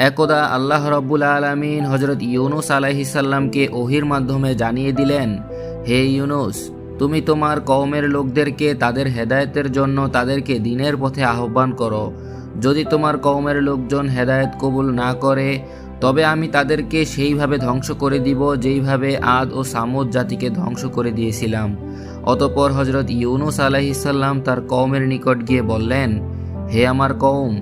একদা আল্লাহ রব্বুল আলমিন হজরত ইউনুস আলাইহিসাল্লামকে ওহির মাধ্যমে জানিয়ে দিলেন, হে ইউনুস, তুমি তোমার কওমের লোকদেরকে তাদের হেদায়েতের জন্য তাদেরকে দিনের পথে আহ্বান করো। যদি তোমার কওমের লোকজন হেদায়েত কবুল না করে, তবে আমি তাদেরকে সেইভাবে ধ্বংস করে দিব যেইভাবে আদ ও সামুদ জাতিকে ধ্বংস করে দিয়েছিলাম। অতপর হজরত ইউনুস আলাইহিসাল্লাম তার কওমের নিকট গিয়ে বললেন, হে আমার কওম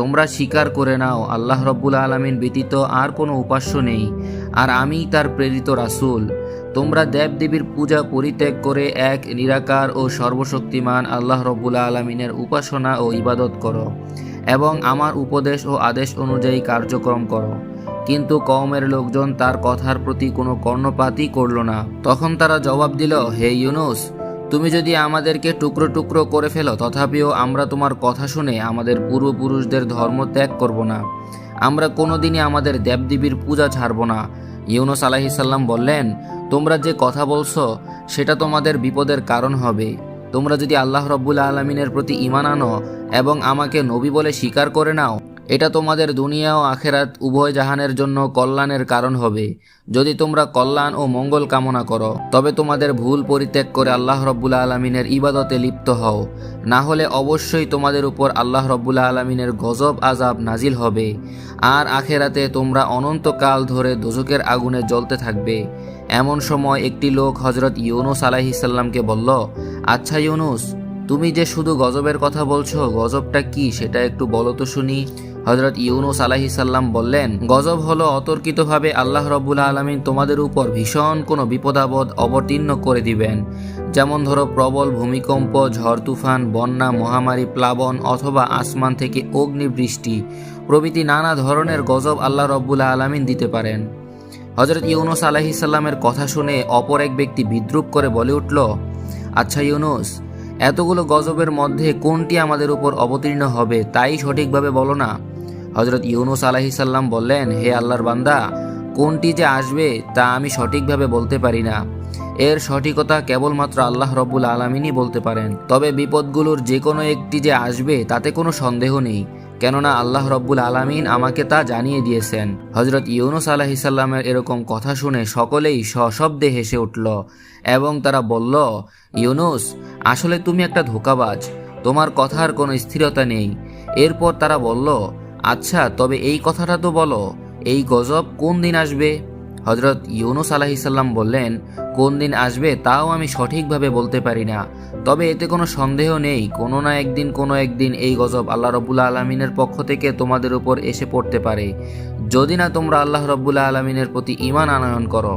তোমরা স্বীকার করে নাও, আল্লাহ রব্বুল আলমিন ব্যতীত আর কোনো উপাস্য নেই। আর আমিই তার প্রেরিত রাসূল। তোমরা দেবদেবীর পূজা পরিত্যাগ করে এক নিরাকার ও সর্বশক্তিমান আল্লাহ রব্বুল আলমিনের উপাসনা ও ইবাদত করো এবং আমার উপদেশ ও আদেশ অনুযায়ী কার্যক্রম করো। কিন্তু কওমের লোকজন তার কথার প্রতি কোনো কর্ণপাতই করল না। তখন তারা জবাব দিল, হে ইউনুস তুমি যদি আমাদেরকে টুকরো টুকরো করে ফেলো, তথাপিও আমরা তোমার কথা শুনে আমাদের পূর্বপুরুষদের ধর্ম ত্যাগ করব না। আমরা কোনোদিনই আমাদের দেবদেবীর পূজা ছাড়ব না। ইউনুস আলাহিসাল্লাম বললেন, তোমরা যে কথা বলছো, সেটা তোমাদের বিপদের কারণ হবে। তোমরা যদি আল্লাহ রব্বুল আলমিনের প্রতি ইমান আনো এবং আমাকে নবী বলে স্বীকার করে নাও এটা তোমাদের দুনিয়া ও আখেরাত উভয় জাহানের জন্য কল্যাণের কারণ হবে। যদি তোমরা কল্যাণ ও মঙ্গল কামনা করো, তবে তোমাদের ভুল পরিত্যাগ করে আল্লাহ রব্বুল আলমিনের ইবাদতে লিপ্ত হও। না হলে অবশ্যই তোমাদের উপর আল্লাহ রব্বুল আলমিনের গজব আজাব নাজিল হবে। আর আখেরাতে তোমরা অনন্তকাল ধরে দোজকের আগুনে জ্বলতে থাকবে। এমন সময় একটি লোক হজরত ইউনুস আলাহিসাল্লামকে বলল আচ্ছা ইউনুস তুমি যে শুধু গজবের কথা বলছো, গজবটা কি সেটা একটু বলো তো শুনি। হজরত ইউনুস আলাহিসাল্লাম বললেন, গজব হলো অতর্কিতভাবে আল্লাহ রব্বুল আলমিন তোমাদের উপর ভীষণ কোনো বিপদাবদ অবতীর্ণ করে দিবেন। যেমন ধরো প্রবল ভূমিকম্প, ঝড় তুফান, বন্যা, মহামারী, প্লাবন অথবা আসমান থেকে অগ্নিবৃষ্টি প্রভৃতি নানা ধরনের গজব আল্লাহ রব্বুল আলমিন দিতে পারেন। হজরত ইউনুস আলাহিসাল্লামের কথা শুনে অপর এক ব্যক্তি বিদ্রুপ করে বলে উঠল আচ্ছা ইউনুস এতগুলো গজবের মধ্যে কোনটি আমাদের উপর অবতীর্ণ হবে তাই সঠিকভাবে বলো না। হজরত ইউনুস আলাহিসাল্লাম বললেন, হে আল্লাহর বান্দা, কোনটি যে আসবে তা আমি সঠিকভাবে বলতে পারি না। এর সঠিকতা কেবলমাত্র আল্লাহ রব্বুল আলমিনই বলতে পারেন। তবে বিপদগুলোর যে কোনো একটি যে আসবে তাতে কোনো সন্দেহ নেই। কেননা আল্লাহ রব্বুল আলমিন আমাকে তা জানিয়ে দিয়েছেন। হজরত ইউনুস আলাহিসাল্লামের এরকম কথা শুনে সকলেই সশব্দে হেসে উঠল এবং তারা বলল, ইউনুস, আসলে তুমি একটা ধোকাবাজ। তোমার কথার কোনো স্থিরতা নেই। এরপর তারা বলল আচ্ছা তবে এই কথাটা তো বলো, এই গজব কোন দিন আসবে? হজরত ইউনুস আলাহিসাল্লাম বললেন, কোন দিন আসবে তাও আমি সঠিকভাবে বলতে পারি না। তবে এতে কোনো সন্দেহ নেই, কোনো না একদিন কোনো একদিন এই গজব আল্লাহ রব্বুল্লা আলমিনের পক্ষ থেকে তোমাদের উপর এসে পড়তে পারে। যদি না তোমরা আল্লাহ রব্বুল্লা আলমিনের প্রতি ইমান আনয়ন করো,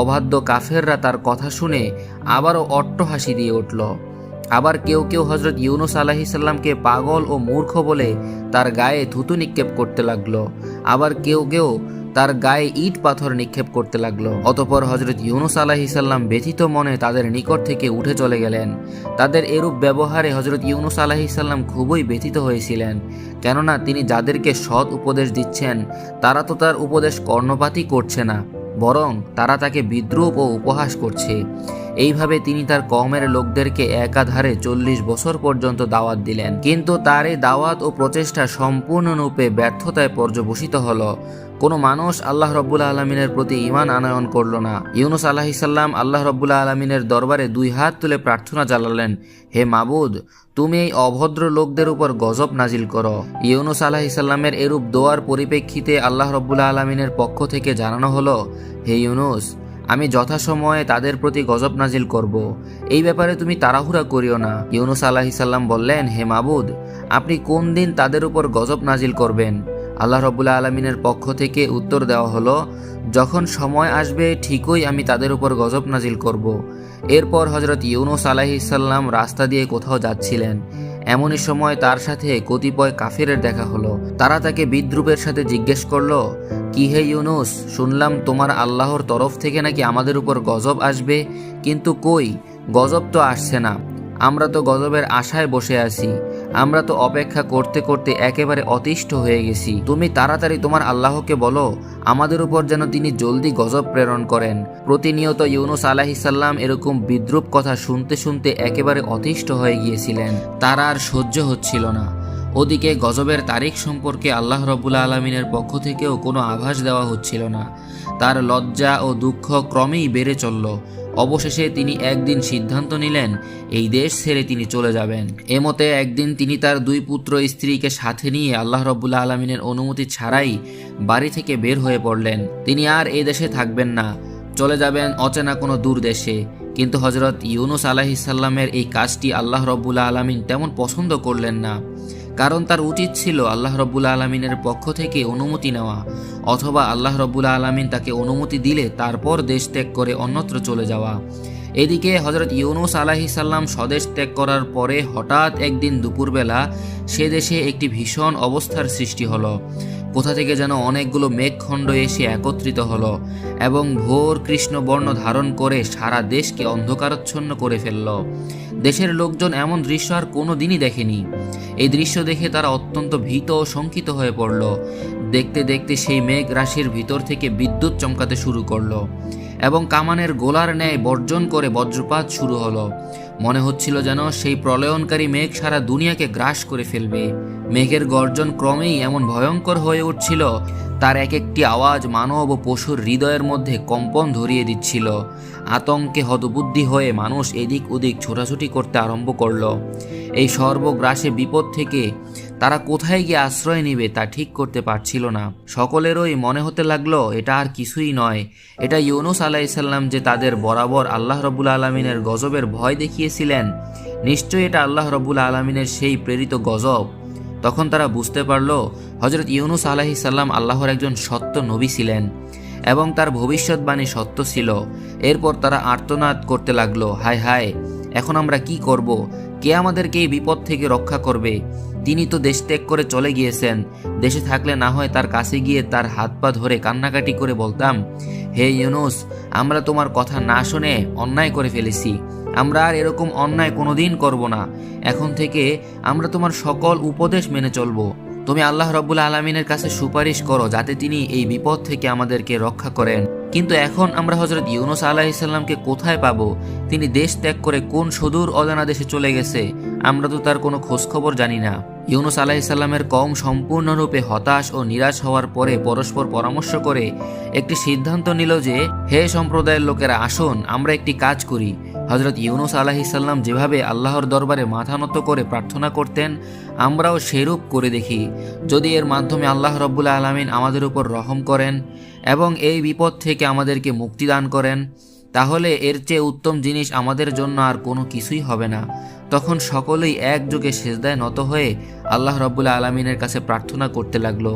অবাধ্য কাফেররা তার কথা শুনে আবারও অট্টহাসি দিয়ে উঠল। আবার কেউ কেউ হজরত ইউনুস আলাহিসাল্লামকে পাগল ও মূর্খ বলে তার গায়ে থুতু নিক্ষেপ করতে লাগল। আবার কেউ কেউ তার গায়ে ইট পাথর নিক্ষেপ করতে লাগল। অতপর হজরত ইউনুস আলাহিসাল্লাম ব্যথিত মনে তাদের নিকট থেকে উঠে চলে গেলেন। তাদের এরূপ ব্যবহারে হজরত ইউনুস আলাহিসাল্লাম খুবই ব্যথিত হয়েছিলেন। কেননা তিনি যাদেরকে সৎ উপদেশ দিচ্ছেন, তারা তো তার উপদেশ কর্ণপাতই করছে না, বরং তারা তাকে বিদ্রুপ ও উপহাস করছে। এইভাবে তিনি তার কমের লোকদেরকে একাধারে চল্লিশ বছর পর্যন্ত দাওয়াত দিলেন। কিন্তু তার এই দাওয়াত ও প্রচেষ্টা সম্পূর্ণরূপে ব্যর্থতায় পর্যবসিত হলো। কোনো মানুষ আল্লাহ রব্বুল আলমিনের প্রতি ইমান আনয়ন করল না। ইউনুস আলাহিসাল্লাম আল্লাহ রব্বুল্লা আলমিনের দরবারে দুই হাত তুলে প্রার্থনা চালালেন হে মাবুদ, তুমি এই অভদ্র লোকদের উপর গজব নাজিল করো। ইউনুস আলাহিসাল্লামের এরূপ দোয়ার পরিপ্রেক্ষিতে আল্লাহ রব্বুল্লা আলমিনের পক্ষ থেকে জানানো হলো, হে ইউনুস, আমি যথাসময়ে তাদের প্রতি গজব নাজিল করব। এই ব্যাপারে তুমি তাড়াহুড়া করিও না। ইউনুস আলাহিসাল্লাম বললেন, হে মাবুদ, আপনি কোন দিন তাদের উপর গজব নাজিল করবেন? আল্লাহ রবুল্লা আলমিনের পক্ষ থেকে উত্তর দেওয়া হলো, যখন সময় আসবে, ঠিকই আমি তাদের উপর গজব নাজিল করব। এরপর হজরত ইউনুস আলাহিসাল্লাম রাস্তা দিয়ে কোথাও যাচ্ছিলেন। এমনই সময় তার সাথে কতিপয় কাফিরের দেখা হলো। তারা তাকে বিদ্রুপের সাথে জিজ্ঞেস করল, কি হে ইউনুস, শুনলাম তোমার আল্লাহর তরফ থেকে নাকি আমাদের উপর গজব আসবে, কিন্তু কই? গজব তো আসছে না। আমরা তো গজবের আশায় বসে আছি। আমরা তো অপেক্ষা করতে করতে একেবারে অতিষ্ঠ হয়ে গেছি। তুমি তাড়াতাড়ি তোমার আল্লাহকে বলো, আমাদের উপর যেন তিনি জলদি গজব প্রেরণ করেন। প্রতিনিয়ত ইউনুস আলাহিসাল্লাম এরকম বিদ্রুপ কথা শুনতে শুনতে একেবারে অতিষ্ঠ হয়ে গিয়েছিলেন। তার আর সহ্য হচ্ছিল না। ওদিকে গজবের তারিখ সম্পর্কে আল্লাহ রবুল্লা আলমিনের পক্ষ থেকেও কোনো আভাস দেওয়া হচ্ছিল না। তার লজ্জা ও দুঃখ ক্রমেই বেড়ে চলল। অবশেষে তিনি একদিন সিদ্ধান্ত নিলেন, এই দেশ ছেড়ে তিনি চলে যাবেন। এমতে একদিন তিনি তার দুই পুত্র স্ত্রীকে সাথে নিয়ে আল্লাহ রব্বুল্লা আলমিনের অনুমতি ছাড়াই বাড়ি থেকে বের হয়ে পড়লেন। তিনি আর এই দেশে থাকবেন না, চলে যাবেন অচেনা কোনো দূর দেশে। কিন্তু হজরত ইউনুস আলাহিসাল্লামের এই কাজটি আল্লাহ রব্বুল্লা আলমিন তেমন পছন্দ করলেন না। কারণ তার উচিত ছিল আল্লাহ রব্বুল আলমিনের পক্ষ থেকে অনুমতি নেওয়া, অথবা আল্লাহ রব্বুল আলমিন তাকে অনুমতি দিলে তারপর দেশ ত্যাগ করে অন্যত্র চলে যাওয়া। এদিকে হজরত ইউনুস আলাহি সাল্লাম স্বদেশ ত্যাগ করার পরে হঠাৎ একদিন দুপুরবেলা সে দেশে একটি ভীষণ অবস্থার সৃষ্টি হলো। কোথা থেকে যেন অনেকগুলো মেঘখণ্ড এসে একত্রিত হলো এবং ভোর কৃষ্ণ বর্ণ ধারণ করে সারা দেশকে অন্ধকারচ্ছন্ন করে ফেলল। দেশের লোকজন এমন দৃশ্য আর কোনো দিনই দেখেনি। এই দৃশ্য দেখে তারা অত্যন্ত ভীত ও শঙ্কিত হয়ে পড়ল। দেখতে দেখতে সেই মেঘ রাশির ভিতর থেকে বিদ্যুৎ চমকাতে শুরু করল এবং কামানের গোলার ন্যায় বর্জন করে বজ্রপাত শুরু হলো। মনে হচ্ছিল যেন সেই প্রলয়নকারী মেঘ সারা দুনিয়াকে গ্রাস করে ফেলবে। মেঘের গর্জন ক্রমেই এমন ভয়ঙ্কর হয়ে উঠছিল, তার এক একটি আওয়াজ মানব ও পশুর হৃদয়ের মধ্যে কম্পন ধরিয়ে দিচ্ছিল। আতঙ্কে হতবুদ্ধি হয়ে মানুষ এদিক ওদিক ছোটাছুটি করতে আরম্ভ করল। এই সর্বগ্রাসে বিপদ থেকে তারা কোথায় গিয়ে আশ্রয় নিবে তা ঠিক করতে পারছিল না। সকলেরই মনে হতে লাগল, এটা আর কিছুই নয়। এটা ইউনুস আলাইসাল্লাম যে তাদের বরাবর আল্লাহ রবুল আলমিনের গজবের ভয় দেখিয়েছিলেন, নিশ্চয়ই এটা আল্লাহ রবুল আলমিনের সেই প্রেরিত গজব। তখন তারা বুঝতে পারল হজরত ইউনুস আলাহি সাল্লাম আল্লাহর একজন সত্য নবী ছিলেন এবং তার ভবিষ্যৎবাণী সত্য ছিল। এরপর তারা আর্তনাদ করতে লাগল, হায় হায়। এখন আমরা কি করব? কে আমাদেরকে এই বিপদ থেকে রক্ষা করবে? তিনি তো দেশ ত্যাগ করে চলে গিয়েছেন। দেশে থাকলে না হয় তার কাছে গিয়ে তার হাত পা ধরে কান্নাকাটি করে বলতাম, হে ইউনুস, আমরা তোমার কথা না শুনে অন্যায় করে ফেলেছি। আমরা আর এরকম অন্যায় কোনোদিন করব না। এখন থেকে আমরা তোমার সকল উপদেশ মেনে চলবো। তুমি আল্লাহ রব্বুল আলমিনের কাছে সুপারিশ করো যাতে তিনি এই বিপদ থেকে আমাদেরকে রক্ষা করেন। কিন্তু এখন আমরা হজরত ইউনুস আলাহিসাল্লামকে কোথায় পাবো? তিনি দেশ ত্যাগ করে কোন সুদূর অজানা দেশে চলে গেছে? আমরা তো তার কোনো খোঁজখবর জানি না। ইউনুস আলাহিসাল্লামের কম সম্পূর্ণরূপে হতাশ ও নিরাশ হওয়ার পরে পরস্পর পরামর্শ করে একটি সিদ্ধান্ত নিল যে, হে সম্প্রদায়ের লোকেরা, আসুন, আমরা একটি কাজ করি। হজরত ইউনুস আলাহিসাল্লাম যেভাবে আল্লাহর দরবারে মাথা নত করে প্রার্থনা করতেন, আমরাও সেরূপ করে দেখি। যদি এর মাধ্যমে আল্লাহ রব্বুল্লা আলমিন আমাদের উপর রহম করেন এবং এই বিপদ থেকে আমাদেরকে মুক্তি দান করেন, তাহলে এর চেয়ে উত্তম জিনিস আমাদের জন্য আর কোনো কিছুই হবে না। তখন সকলেই একযোগে সেজদায় নত হয়ে আল্লাহ রব্বুল্লা আলমিনের কাছে প্রার্থনা করতে লাগল,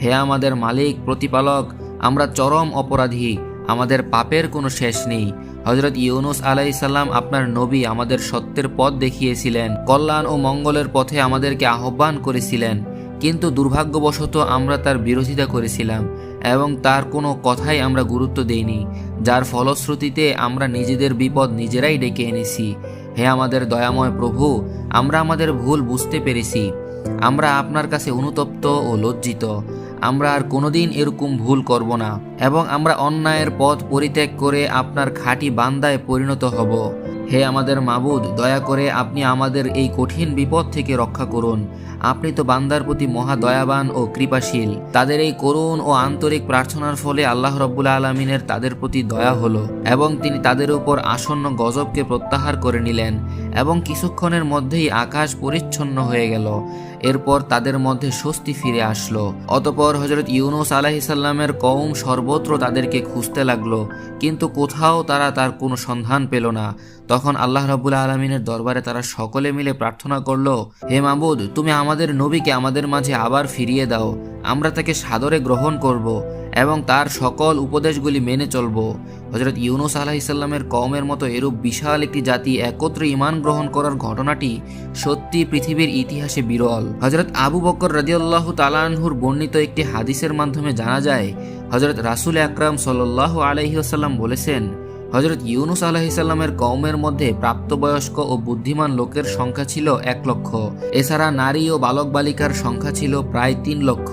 হে আমাদের মালিক, প্রতিপালক, আমরা চরম অপরাধী, আমাদের পাপের কোনো শেষ নেই। হজরত ইউনুস আলাইসাল্লাম আপনার নবী, আমাদের সত্যের পথ দেখিয়েছিলেন, কল্যাণ ও মঙ্গলের পথে আমাদেরকে আহ্বান করেছিলেন, কিন্তু দুর্ভাগ্যবশত আমরা তার বিরোধিতা করেছিলাম। এবং তার কোনো কথাই আমরা গুরুত্ব দেইনি, যার ফলশ্রুতিতে আমরা নিজেদের বিপদ নিজেরাই ডেকে এনেছি। হে আমাদের দয়াময় প্রভু, আমরা আমাদের ভুল বুঝতে পেরেছি। আমরা আপনার কাছে অনুতপ্ত ও লজ্জিত। আমরা আর কোনোদিন এরকম ভুল করব না এবং আমরা অন্যায়ের পথ পরিত্যাগ করে আপনার খাঁটি বান্দায় পরিণত হব। হে আমাদের মাবুদ, দয়া করে আপনি আমাদের এই কঠিন বিপদ থেকে রক্ষা করুন। আপনি তো বান্দার প্রতি মহা দয়াবান ও কৃপাশীল। তাদের এই করুণ ও আন্তরিক প্রার্থনার ফলে আল্লাহ রব্বুল্লা আলমিনের তাদের প্রতি দয়া হলো এবং তিনি তাদের উপর আসন্ন গজবকে প্রত্যাহার করে নিলেন এবং কিছুক্ষণের মধ্যেই আকাশ পরিচ্ছন্ন হয়ে গেল। এরপর তাদের মধ্যে স্বস্তি ফিরে আসলো। অতপর হজরত ইউনুস আলাহিসাল্লামের কৌম সর্বত্র তাদেরকে খুঁজতে লাগল, কিন্তু কোথাও তারা তার কোনো সন্ধান পেল না। তখন আল্লাহ রাবুল আলমিনের দরবারে তারা সকলে মিলে প্রার্থনা করল, হে মাবুদ তুমি আমাদের নবীকে আমাদের মাঝে আবার ফিরিয়ে দাও। আমরা তাকে সাদরে গ্রহণ করব এবং তার সকল উপদেশগুলি মেনে চলব। হজরত ইউনুস আলাহিসাল্লামের কওমের মতো এরূপ বিশাল একটি জাতি একত্রে ইমান গ্রহণ করার ঘটনাটি সত্যি পৃথিবীর ইতিহাসে বিরল। হজরত আবু বকর রাজিউল্লাহ তালানহুর বর্ণিত একটি হাদিসের মাধ্যমে জানা যায় হজরত রাসুল আকরাম সাল্লাহ আলহিহাসাল্লাম বলেছেন হজরত ইউনুস আলাহিসাল্লামের কওমের মধ্যে প্রাপ্তবয়স্ক ও বুদ্ধিমান লোকের সংখ্যা ছিল এক লক্ষ। এছাড়া নারী ও বালক বালিকার সংখ্যা ছিল প্রায় তিন লক্ষ।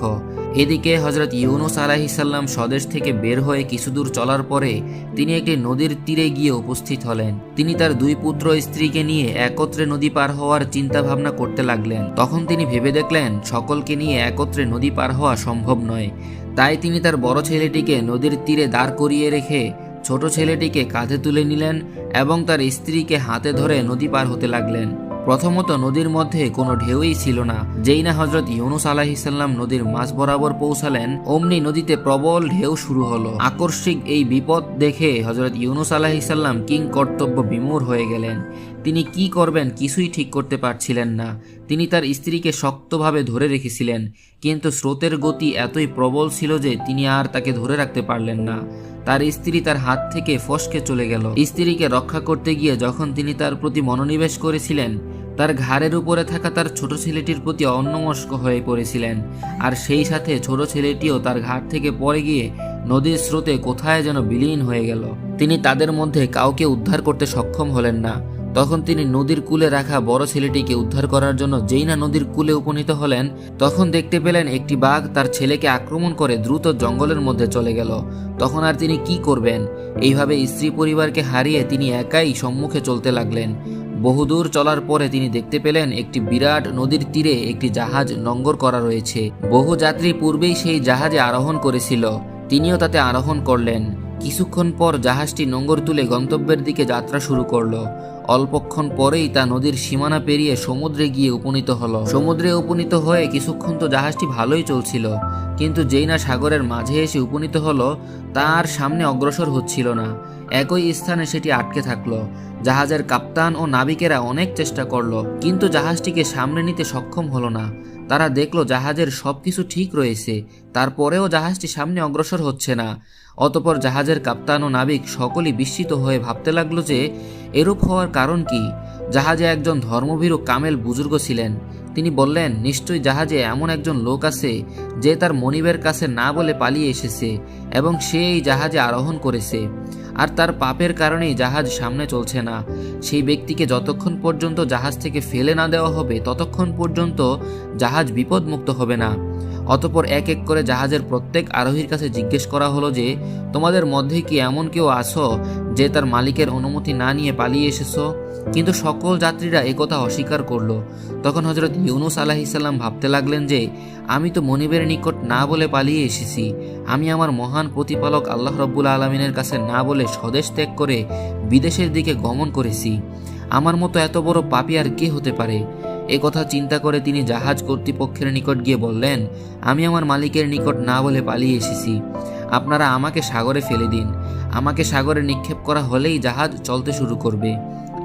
এদিকে হজরত ইউনুস আলাহিসাল্লাম স্বদেশ থেকে বের হয়ে কিছু দূর চলার পরে তিনি একটি নদীর তীরে গিয়ে উপস্থিত হলেন। তিনি তার দুই পুত্র স্ত্রীকে নিয়ে একত্রে নদী পার হওয়ার চিন্তা ভাবনা করতে লাগলেন। তখন তিনি ভেবে দেখলেন, সকলকে নিয়ে একত্রে নদী পার হওয়া সম্ভব নয়। তাই তিনি তার বড় ছেলেটিকে নদীর তীরে দাঁড় করিয়ে রেখে ছোট ছেলেটিকে কাঁধে তুলে নিলেন এবং তার স্ত্রীকে হাতে ধরে নদী পার হতে লাগলেন। প্রথমত নদীর মধ্যে কোনো ঢেউই ছিল না। যেই না হজরত ইউনুস আলাহিসাল্লাম নদীর মাঝ বরাবর পৌঁছালেন, অমনি নদীতে প্রবল ঢেউ শুরু হলো। আকস্মিক এই বিপদ দেখে হজরত ইউনুস আলাহিসাল্লাম কিং কর্তব্য বিমূর হয়ে গেলেন। তিনি কি করবেন কিছুই ঠিক করতে পারছিলেন না। তিনি তার স্ত্রীকে শক্তভাবে ধরে রেখেছিলেন, কিন্তু স্রোতের গতি এতই প্রবল ছিল যে তিনি আর তাকে ধরে রাখতে পারলেন না। তার স্ত্রী তার হাত থেকে ফসকে চলে গেল। স্ত্রীকে রক্ষা করতে গিয়ে যখন তিনি তার প্রতি মনোনিবেশ করেছিলেন, তার ঘাড়ের উপরে থাকা তার ছোট ছেলেটির প্রতি অন্যমস্ক হয়ে পড়েছিলেন, আর সেই সাথে ছোট ছেলেটিও তার ঘাট থেকে পড়ে গিয়ে নদীর স্রোতে কোথায় যেন বিলীন হয়ে গেল। তিনি তাদের মধ্যে কাউকে উদ্ধার করতে সক্ষম হলেন না। তখন তিনি নদীর কূলে রাখা বড় ছেলেটিকে উদ্ধার করার জন্য যেই না নদীর কূলে উপনীত হলেন, তখন দেখতে পেলেন একটি বাঘ তার ছেলেকে আক্রমণ করে দ্রুত জঙ্গলের মধ্যে চলে গেল। তখন আর তিনি কি করবেন? এইভাবে স্ত্রী পরিবারকে হারিয়ে তিনি একাই সম্মুখে চলতে লাগলেন। বহুদূর চলার পরে তিনি দেখতে পেলেন একটি বিরাট নদীর তীরে একটি জাহাজ নঙ্গর করা রয়েছে। বহু যাত্রী পূর্বেই সেই জাহাজে আরোহণ করেছিল। তিনিও তাতে আরোহণ করলেন। কিছুক্ষণ পর জাহাজটি নোঙ্গর তুলে গন্তব্যের দিকে যাত্রা শুরু করল। অল্পক্ষণ পরেই তা নদীর সীমানা পেরিয়ে সমুদ্রে গিয়ে উপনীত হলো। সমুদ্রে উপনীত হয়ে কিছুক্ষণ তো জাহাজটি ভালোই চলছিল, কিন্তু যেই না সাগরের মাঝে এসে উপনীত হলো, তার সামনে অগ্রসর হচ্ছিল না। একই স্থানে সেটি আটকে থাকল। জাহাজের কাপ্তান ও নাবিকেরা অনেক চেষ্টা করল, কিন্তু জাহাজটিকে সামনে নিতে সক্ষম হলো না। তারা দেখল জাহাজের সব কিছু ঠিক রয়েছে, তারপরেও জাহাজটি সামনে অগ্রসর হচ্ছে না। অতপর জাহাজের কাপ্তান ও নাবিক সকলেই বিস্মিত হয়ে ভাবতে লাগল যে এরূপ হওয়ার কারণ কি? জাহাজে একজন ধর্মভীরু কামেল বুজুর্গ ছিলেন। তিনি বললেন, নিশ্চয়ই জাহাজে এমন একজন লোক আছে যে তার মনিবের কাছে না বলে পালিয়ে এসেছে এবং সে এই জাহাজে আরোহণ করেছে। আর তার পাপের কারণেই জাহাজ সামনে চলছে না। সেই ব্যক্তিকে যতক্ষণ পর্যন্ত জাহাজ থেকে ফেলে না দেওয়া হবে, ততক্ষণ পর্যন্ত জাহাজ বিপদমুক্ত হবে না। অতপর এক এক করে জাহাজের প্রত্যেক আরোহীর কাছে জিজ্ঞেস করা হলো যে, তোমাদের মধ্যে কি এমন কেউ আছো যে তার মালিকের অনুমতি না নিয়ে পালিয়ে এসেছ? কিন্তু সকল যাত্রীরা একথা অস্বীকার করল। তখন হজরত ইউনুস আলাহিসাল্লাম ভাবতে লাগলেন যে, আমি তো মনিবের নিকট না বলে পালিয়ে এসেছি। আমি আমার মহান প্রতিপালক আল্লাহ রব্বুল আলমিনের কাছে না বলে স্বদেশ ত্যাগ করে বিদেশের দিকে গমন করেছি। আমার মতো এত বড় পাপি আর কে হতে পারে? এ কথা চিন্তা করে তিনি জাহাজ কর্তৃপক্ষের নিকট গিয়ে বললেন, আমি আমার মালিকের নিকট না বলে পালিয়ে এসেছি। আপনারা আমাকে সাগরে ফেলে দিন। আমাকে সাগরে নিক্ষেপ করা হলেই জাহাজ চলতে শুরু করবে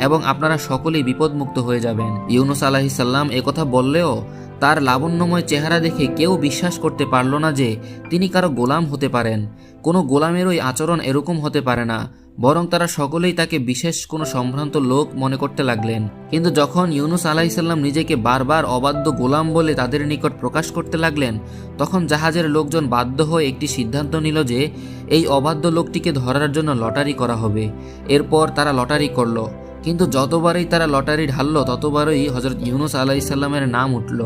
এবং আপনারা সকলেই বিপদমুক্ত হয়ে যাবেন। ইউনুস আলাহিসাল্লাম একথা বললেও তার লাবণ্যময় চেহারা দেখে কেউ বিশ্বাস করতে পারল না যে তিনি কারও গোলাম হতে পারেন। কোনো গোলামেরই আচরণ এরকম হতে পারে না। বরং তারা সকলেই তাকে বিশেষ কোনো সম্ভ্রান্ত লোক মনে করতে লাগলেন। কিন্তু যখন ইউনুস আলাহিসাল্লাম নিজেকে বারবার অবাধ্য গোলাম বলে তাদের নিকট প্রকাশ করতে লাগলেন, তখন জাহাজের লোকজন বাধ্য হয়ে একটি সিদ্ধান্ত নিল যে এই অবাধ্য লোকটিকে ধরার জন্য লটারি করা হবে। এরপর তারা লটারি করল। কিন্তু যতবারই তারা লটারি ঢাললো, ততবারই হজরত ইউনুস আলাহিসাল্লামের নাম উঠল।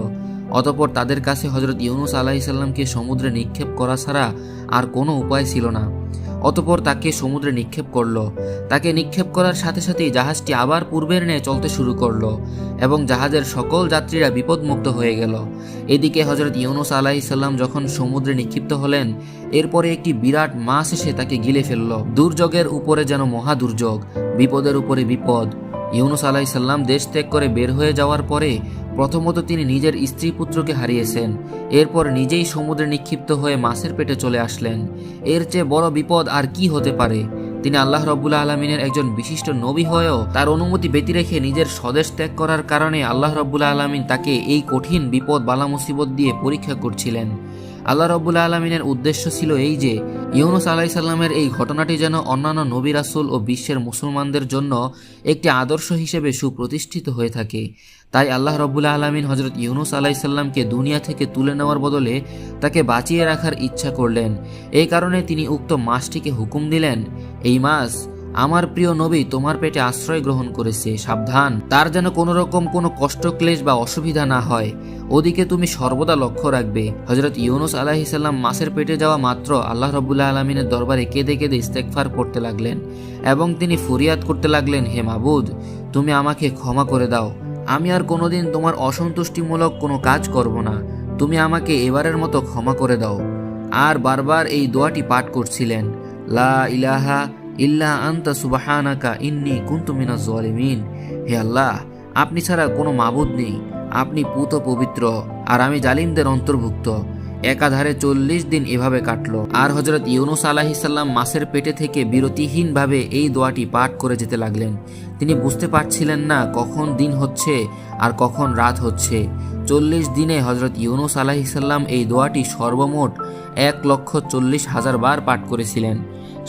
অতপর তাদের কাছে হজরত ইউনুস আলাহিসাল্লামকে সমুদ্রে নিক্ষেপ করা ছাড়া আর কোনো উপায় ছিল না। অতপর তাকে সমুদ্রে নিক্ষেপ করল। তাকে নিক্ষেপ করার সাথে সাথেই জাহাজটি আবার পূর্বের ন্যায় চলতে শুরু করল এবং জাহাজের সকল যাত্রীরা বিপদমুক্ত হয়ে গেল। এদিকে হজরত ইউনুস আলাহিসাল্লাম যখন সমুদ্রে নিক্ষিপ্ত হলেন, এরপরে একটি বিরাট মাছ এসে তাকে গিলে ফেলল। দুর্যোগের উপরে যেন মহা দুর্যোগ, বিপদের উপরে বিপদ। ইউনুস আলাহিসাল্লাম দেশ ত্যাগ করে বের হয়ে যাওয়ার পরে প্রথমত তিনি নিজের স্ত্রী পুত্রকে হারিয়েছেন। এরপর নিজেই সমুদ্রে নিক্ষিপ্ত হয়ে মাছের পেটে চলে আসলেন। এর চেয়ে বড় বিপদ আর কি হতে পারে? তিনি আল্লাহ রব্বুল্লা আলমিনের একজন বিশিষ্ট নবী হয়েও তার অনুমতি ব্যতি রেখে নিজের স্বদেশ ত্যাগ করার কারণে আল্লাহ রব্বুল্লা আলমিন তাকে এই কঠিন বিপদ বালা মুসিবত দিয়ে পরীক্ষা করছিলেন। আল্লাহ রব্বুল্লা আলমিনের উদ্দেশ্য ছিল এই যে, ইউনুস আলাহি সাল্লামের এই ঘটনাটি যেন অন্যান্য নবী রাসুল ও বিশ্বের মুসলমানদের জন্য একটি আদর্শ হিসেবে সুপ্রতিষ্ঠিত হয়ে থাকে। তাই আল্লাহ রব্বুল্লা আলমিন হজরত ইউনুস আলাইসাল্লামকে দুনিয়া থেকে তুলে নেওয়ার বদলে তাকে বাঁচিয়ে রাখার ইচ্ছা করলেন। এই কারণে তিনি উক্ত মাসটিকে হুকুম দিলেন, এই মাস আমার প্রিয় নবী তোমার পেটে আশ্রয় গ্রহণ করেছে, সাবধান। তার যেন কোনো রকম কোনো কষ্ট ক্লেশ বা অসুবিধা না হয়। ওদিকে তুমি সর্বদা লক্ষ্য রাখবে। হজরত ইউনুস আলাহিসাল্লাম মাছের পেটে যাওয়া মাত্র আল্লাহ রবুল্লাহ আলমিনের দরবারে কেঁদে কেঁদে ইস্তেকফার করতে লাগলেন এবং তিনি ফরিয়াদ করতে লাগলেন, হে মাবুদ, তুমি আমাকে ক্ষমা করে দাও। আমি আর কোনোদিন তোমার অসন্তুষ্টিমূলক কোনো কাজ করব না। তুমি আমাকে এবারের মতো ক্ষমা করে দাও। আর বারবার এই দোয়াটি পাঠ করছিলেন। লা ইলাহা ইল্লা আন্তা সুবাহানাকা ইন্নি কুন্তু মিনাজ জালিমিন। হে আল্লাহ, আপনি ছাড়া কোনো মাবুদ নেই। আপনি পুত পবিত্র, আর আমি জালিমদের অন্তর্ভুক্ত। একাধারে চল্লিশ দিন এভাবে কাটলো। আর হজরত ইউনুস আলাহিসাল্লাম মাসের পেটে থেকে বিরতিহীনভাবে এই দোয়াটি পাঠ করে যেতে লাগলেন। তিনি বুঝতে পারছিলেন না কখন দিন হচ্ছে আর কখন রাত হচ্ছে। চল্লিশ দিনে হজরত ইউনুস আলাহিসাল্লাম এই দোয়াটি সর্বমোট এক লক্ষ চল্লিশ হাজার বার পাঠ করেছিলেন।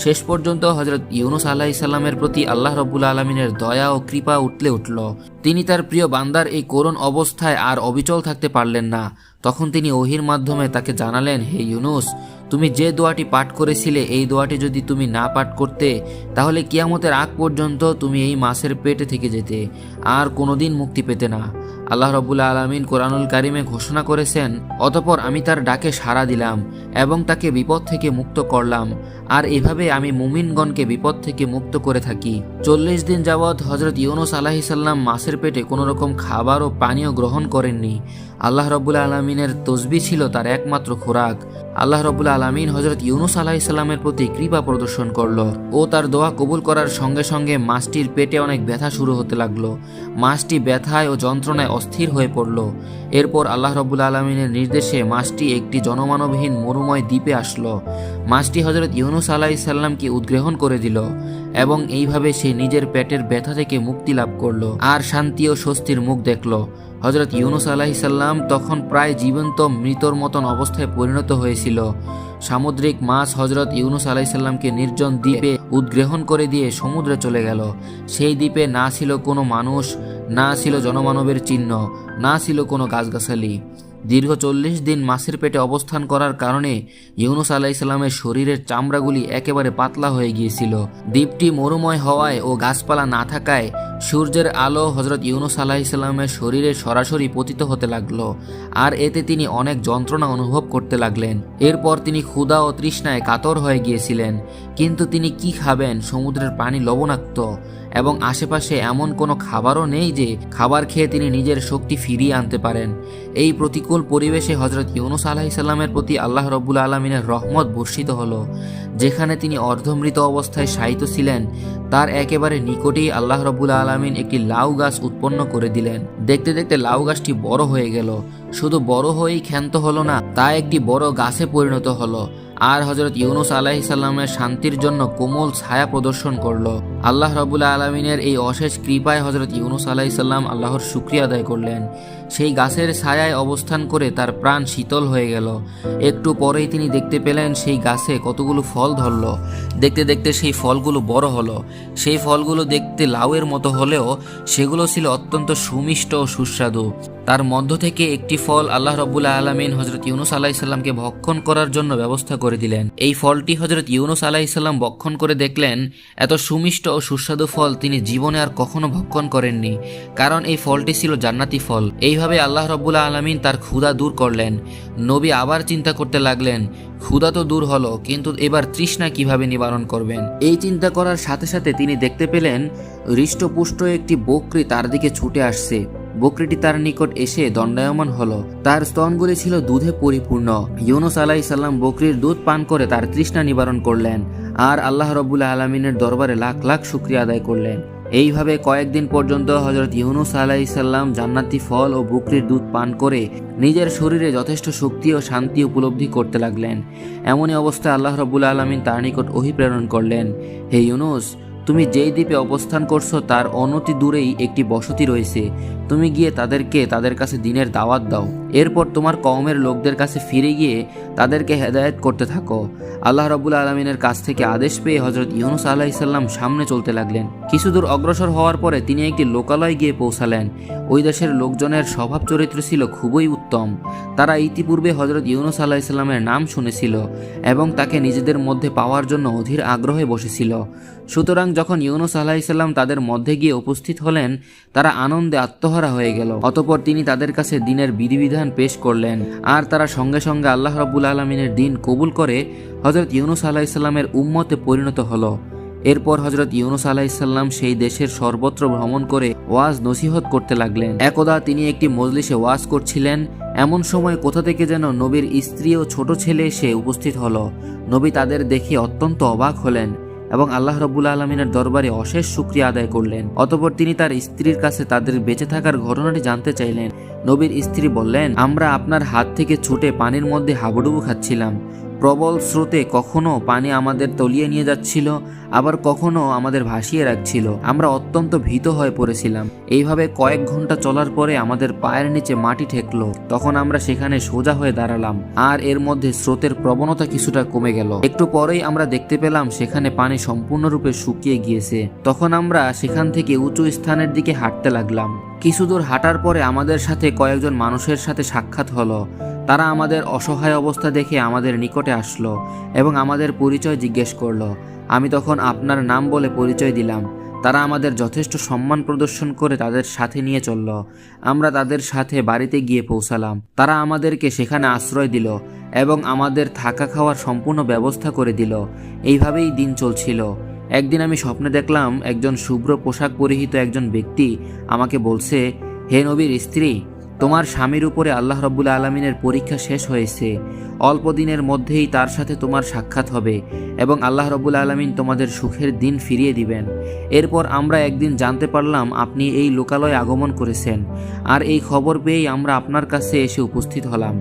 শেষ পর্যন্ত হজরত ইউনুস আল্লাহ ইসাল্লামের প্রতি আল্লাহ রবুল আলমিনের দয়া ও কৃপা উঠলে উঠল। তিনি তার প্রিয় বান্দার এই করুণ অবস্থায় আর অবিচল থাকতে পারলেন না। তখন তিনি ওহির মাধ্যমে তাকে জানালেন, হে ইউনুস, তুমি যে দোয়াটি পাঠ করেছিলে, এই দোয়াটি যদি তুমি না পাঠ করতে, তাহলে কিয়ামতের আগ পর্যন্ত তুমি এই মাসের পেটে থেকে যেতে। আর কোনোদিন মুক্তি পেতে না। আল্লাহ রবুল্লা আলমিন কোরআনুল কারিমে ঘোষণা করেছেন, অতপর আমি তার ডাকে সাড়া দিলাম এবং তাকে বিপদ থেকে মুক্ত করলাম। আর এভাবে আমি মুমিনগণকে বিপদ থেকে মুক্ত করে থাকি। চল্লিশ দিন যাবৎ হজরত ইউনুস আলাহি সাল্লাম মাসের পেটে কোনো রকম খাবার ও পানীয় গ্রহণ করেননি। আল্লাহ রবুল আলমিনের তসবি ছিল তার একমাত্র খোরাক। আল্লাহ রবুল আলমিন হজরত ইউনুস আলাহিসাল্লামের প্রতি কৃপা প্রদর্শন করল ও তার দোয়া কবুল করার সঙ্গে সঙ্গে মাছটির পেটে অনেক ব্যথা শুরু হতে লাগল। মাছটি ব্যথায় ও যন্ত্রণায় অস্থির হয়ে পড়ল। এরপর আল্লাহ রবুল আলমিনের নির্দেশে মাছটি একটি জনমানবহীন মরুময় দ্বীপে আসলো। মাছটি হজরত ইউনুস আলাহি সাল্লামকে উদ্গ্রহণ করে দিল এবং এইভাবে সে নিজের পেটের ব্যথা থেকে মুক্তি লাভ করল আর শান্তি ও স্বস্তির মুখ দেখল। হজরত ইউনুস আলাহিসাল্লাম তখন প্রায় জীবন্ত মৃতর মতন অবস্থায় পরিণত হয়েছিল। সামুদ্রিক মাছ হজরত ইউনুস আলাইসাল্লামকে নির্জন দ্বীপে উদ্গ্রহণ করে দিয়ে সমুদ্রে চলে গেল। সেই দ্বীপে না ছিল কোনো মানুষ, না ছিল জনমানবের চিহ্ন, না ছিল কোনো গাছগাছালি। দীর্ঘ চল্লিশ দিন মাছের পেটে অবস্থান করার কারণে ইউনুস আলাইসাল্লামের শরীরের চামড়াগুলি একেবারে পাতলা হয়ে গিয়েছিল। দ্বীপটি মরুময় হওয়ায় ও গাছপালা না থাকায় সূর্যের আলো হজরত ইউনুস আলাহিসাল্লামের শরীরে সরাসরি পতিত হতে লাগল। আর এতে তিনি অনেক যন্ত্রণা অনুভব করতে লাগলেন। এরপর তিনি ক্ষুধা ও তৃষ্ণায় কাতর হয়ে গিয়েছিলেন। কিন্তু তিনি কি খাবেন? সমুদ্রের পানি লবণাক্ত। এবং আশেপাশে এমন কোনো খাবারও নেই যে খাবার খেয়ে তিনি নিজের শক্তি ফিরিয়ে আনতে পারেন। এই প্রতিকূল পরিবেশে হজরত ইউনুস আলাহিসাল্লামের প্রতি আল্লাহ রব্বুল আলমিনের রহমত বর্ষিত হলো, যেখানে তিনি অর্ধমৃত অবস্থায় শায়িত ছিলেন। তার একেবারে নিকটেই আল্লাহ রব্বুল আলমিন একটি লাউ গাছ উৎপন্ন করে দিলেন। দেখতে দেখতে লাউ গাছটি বড় হয়ে গেল। শুধু বড় হয়েই ক্ষান্ত হলো না, তা একটি বড় গাছে পরিণত হলো। আর হজরত ইউনুস আলাহি সাল্লামের শান্তির জন্য কোমল ছায়া প্রদর্শন করল। আল্লাহ রবুল্লা আলমিনের এই অশেষ কৃপায় হজরত ইউনুস আলাহি সাল্লাম আল্লাহর শুক্রিয়া আদায় করলেন। সেই গাছের ছায়ায় অবস্থান করে তার প্রাণ শীতল হয়ে গেল। একটু পরেই তিনি দেখতে পেলেন সেই গাছে কতগুলো ফল ধরল। দেখতে দেখতে সেই ফলগুলো বড় হলো। সেই ফলগুলো দেখতে লাউয়ের মতো হলেও সেগুলো ছিল অত্যন্ত সুমিষ্ট ও সুস্বাদু। তার মধ্য থেকে একটি ফল আল্লাহ রবুল্লাহ আলমিন হজরত ইউনুস আলাহিসাল্লামকে ভক্ষণ করার জন্য ব্যবস্থা করে দিলেন। এই ফলটি হজরত ইউনুস আলাহিসাল্লাম ভক্ষণ করে দেখলেন, এত সুমিষ্ট ও সুস্বাদু ফল তিনি জীবনে আর কখনো ভক্ষণ করেননি। কারণ এই ফলটি ছিল জান্নাতি ফল। এইভাবে আল্লাহ রব্বুল্লাহ আলমিন তার ক্ষুধা দূর করলেন। নবী আবার চিন্তা করতে লাগলেন, ক্ষুধা তো দূর হলো, কিন্তু এবার তৃষ্ণা কীভাবে নিবারণ করবেন? এই চিন্তা করার সাথে সাথে তিনি দেখতে পেলেন, হৃষ্টপুষ্ট একটি বকরি তার দিকে ছুটে আসছে। বকরিটি তার নিকট এসে দণ্ডায়মান হলো। তার স্তনগুলি ছিল দুধে পরিপূর্ণ। ইউনুস আলাহি সাল্লাম বকরির দুধ পান করে তার তৃষ্ণা নিবারণ করলেন, আর আল্লাহ রবুল্লা আলমিনের দরবারে লাখ লাখ শুক্রিয়া আদায় করলেন। এইভাবে কয়েকদিন পর্যন্ত হজরত ইউনুস আলাহ ইসাল্লাম জান্নাতি ফল ও বুকরির দুধ পান করে নিজের শরীরে যথেষ্ট শক্তি ও শান্তি উপলব্ধি করতে লাগলেন। এমনই অবস্থায় আল্লাহ রবুল্লা আলমিন তার নিকট অভিপ্রেরণ করলেন। হে ইউনুস তুমি যেই দ্বীপে অবস্থান করছ, তার অনতি দূরেই একটি বসতি রয়েছে। তুমি গিয়ে তাদেরকে তাদের কাছে দিনের দাওয়াত দাও। এরপর তোমার কওমের লোকদের কাছে ফিরে গিয়ে তাদেরকে হেদায়েত করতে থাকো। আল্লাহ রবুল আলমিনের কাছ থেকে আদেশ পেয়ে হজরত ইউনুস আলাহিসাল্লাম সামনে চলতে লাগলেন। কিছু দূর অগ্রসর হওয়ার পরে তিনি একটি লোকালয় গিয়ে পৌঁছালেন। ওই দেশের লোকজনের স্বভাব চরিত্র ছিল খুবই উত্তম। তারা ইতিপূর্বে হজরত ইউনুস আলাহিসাল্লামের নাম শুনেছিল এবং তাকে নিজেদের মধ্যে পাওয়ার জন্য অধীর আগ্রহে বসেছিল। সুতরাং যখন ইউনুস আলাহিসাল্লাম তাদের মধ্যে গিয়ে উপস্থিত হলেন, তারা আনন্দে আত্মহারা হয়ে গেল। অতপর তিনি তাদের কাছে দিনের বিধিবিধান পেশ করলেন। আর তারা সঙ্গে সঙ্গে আল্লাহ রব্বুল আলমিনের দিন কবুল করে হজরত ইউনুস আলাহিসাল্লামের উম্মতে পরিণত হলো। এরপর হজরত ইউনুস আলাহিসাল্লাম সেই দেশের সর্বত্র ভ্রমণ করে ওয়াজ নসিহত করতে লাগলেন। একদা তিনি একটি মজলিসে ওয়াজ করছিলেন। এমন সময় কোথা থেকে যেন নবীর স্ত্রী ও ছোট ছেলে এসে উপস্থিত হলো। নবী তাদের দেখে অত্যন্ত অবাক হলেন। এবং আল্লাহ রব্বুল আলমিনের দরবারে অশেষ সুক্রিয়া আদায় করলেন। অতপর তিনি তার স্ত্রীর কাছে তাদের বেঁচে থাকার ঘটনাটি জানতে চাইলেন। নবীর স্ত্রী বললেন, আমরা আপনার হাত থেকে ছুটে পানির মধ্যে হাবুডুবু খাচ্ছিলাম। প্রবল স্রোতে কখনো পানি আমাদের তলিয়ে নিয়ে যাচ্ছিল, আবার কখনো আমাদের ভাসিয়ে রাখছিল। আমরা অত্যন্ত ভীত হয়ে পড়েছিলাম। এইভাবে কয়েক ঘণ্টা চলার পরে আমাদের পায়ের নিচে মাটি ঠেকলো। তখন আমরা সেখানে সোজা হয়ে দাঁড়ালাম। আর এর মধ্যে স্রোতের প্রবণতা কিছুটা কমে গেল। একটু পরেই আমরা দেখতে পেলাম সেখানে পানি সম্পূর্ণরূপে শুকিয়ে গিয়েছে। তখন আমরা সেখান থেকে উঁচু স্থানের দিকে হাঁটতে লাগলাম। কিছু দূর হাঁটার পরে আমাদের সাথে কয়েকজন মানুষের সাথে সাক্ষাৎ হলো। তারা আমাদের অসহায় অবস্থা দেখে আমাদের নিকটে আসলো এবং আমাদের পরিচয় জিজ্ঞেস করল। আমি তখন আপনার নাম বলে পরিচয় দিলাম। তারা আমাদের যথেষ্ট সম্মান প্রদর্শন করে তাদের সাথে নিয়ে চলল। আমরা তাদের সাথে বাড়িতে গিয়ে পৌঁছালাম। তারা আমাদেরকে সেখানে আশ্রয় দিল এবং আমাদের থাকা খাওয়ার সম্পূর্ণ ব্যবস্থা করে দিল। এইভাবেই দিন চলছিল। একদিন আমি স্বপ্নে দেখলাম একজন শুভ্র পোশাক পরিহিত একজন ব্যক্তি আমাকে বলছে, হে নবীর স্ত্রী তোমার স্বামীর উপরে আল্লাহ রব্বুল আলমিনের পরীক্ষা শেষ হয়েছে। অল্প দিনের মধ্যেই তার সাথে তোমার সাক্ষাৎ হবে এবং আল্লাহ রব্বুল আলমিন তোমাদের সুখের দিন ফিরিয়ে দিবেন। এরপর আমরা একদিন জানতে পারলাম, আপনি এই লোকালয়ে আগমন করেছেন। আর এই খবর পেয়েই আমরা আপনার কাছে এসে উপস্থিত হলাম।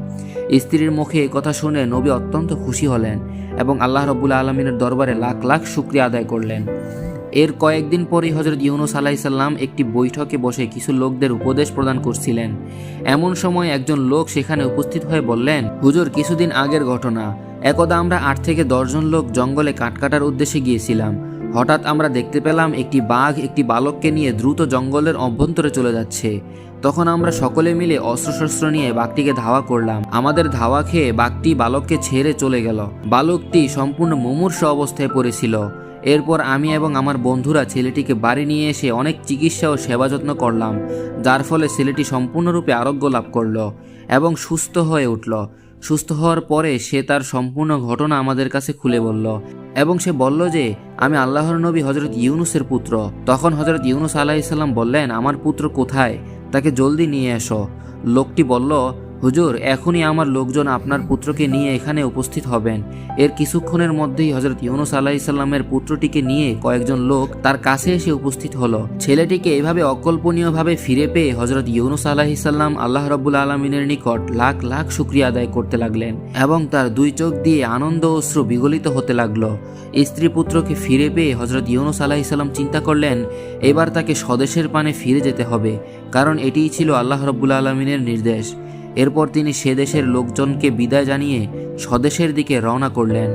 স্ত্রীর মুখে কথা শুনে নবী অত্যন্ত খুশি হলেন এবং আল্লাহ রব্বুল আলমিনের দরবারে লাখ লাখ শুক্রিয়া আদায় করলেন। এর কয়েকদিন পরেই হজরত ইউনুস আলাহিসাল্লাম একটি বৈঠকে বসে কিছু লোকদের উপদেশ প্রদান করছিলেন। এমন সময় একজন লোক সেখানে উপস্থিত হয়ে বললেন, হুজুর, কিছুদিন আগের ঘটনা। একদা আমরা আট থেকে দশজন লোক জঙ্গলে কাটকাটার উদ্দেশ্যে গিয়েছিলাম। হঠাৎ আমরা দেখতে পেলাম একটি বাঘ একটি বালককে নিয়ে দ্রুত জঙ্গলের অভ্যন্তরে চলে যাচ্ছে। তখন আমরা সকলে মিলে অস্ত্রশস্ত্র নিয়ে বাঘটিকে ধাওয়া করলাম। আমাদের ধাওয়া খেয়ে বাঘটি বালককে ছেড়ে চলে গেল। বালকটি সম্পূর্ণ মুমূর্ষ অবস্থায় পড়েছিল। এরপর আমি এবং আমার বন্ধুরা ছেলেটিকে বাড়ি নিয়ে এসে অনেক চিকিৎসা ও সেবা যত্ন করলাম, যার ফলে ছেলেটি সম্পূর্ণরূপে আরোগ্য লাভ করল এবং সুস্থ হয়ে উঠল। সুস্থ হওয়ার পরে সে তার সম্পূর্ণ ঘটনা আমাদের কাছে খুলে বলল এবং সে বলল যে, আমি আল্লাহর নবী হজরত ইউনুসের পুত্র। তখন হজরত ইউনুস আলাহিসাল্লাম বললেন, আমার পুত্র কোথায়? তাকে জলদি নিয়ে এসো। লোকটি বলল হুজুর, এখনই আমার লোকজন আপনার পুত্রকে নিয়ে এখানে উপস্থিত হবেন। এর কিছুক্ষণের মধ্যেই হজরত ইউনুস আলাহিসাল্লামের পুত্রটিকে নিয়ে কয়েকজন লোক তার কাছে এসে উপস্থিত হলো। ছেলেটিকে এভাবে অকল্পনীয়ভাবে ফিরে পেয়ে হজরত ইউনুস আলাহিসাল্লাম আল্লাহ রব্বুল আলমিনের নিকট লাখ লাখ শুক্রিয়া আদায় করতে লাগলেন এবং তার দুই চোখ দিয়ে আনন্দ অশ্রু বিগলিত হতে লাগল। স্ত্রী পুত্রকে ফিরে পেয়ে হজরত ইউনুস আলাহিসাল্লাম চিন্তা করলেন, এবার তাকে স্বদেশের পানে ফিরে যেতে হবে, কারণ এটিই ছিল আল্লাহ রব্বুল আলমিনের নির্দেশ। এরপর তিনি সে দেশের লোকজনকে বিদায় জানিয়ে স্বদেশের দিকে রওনা করলেন।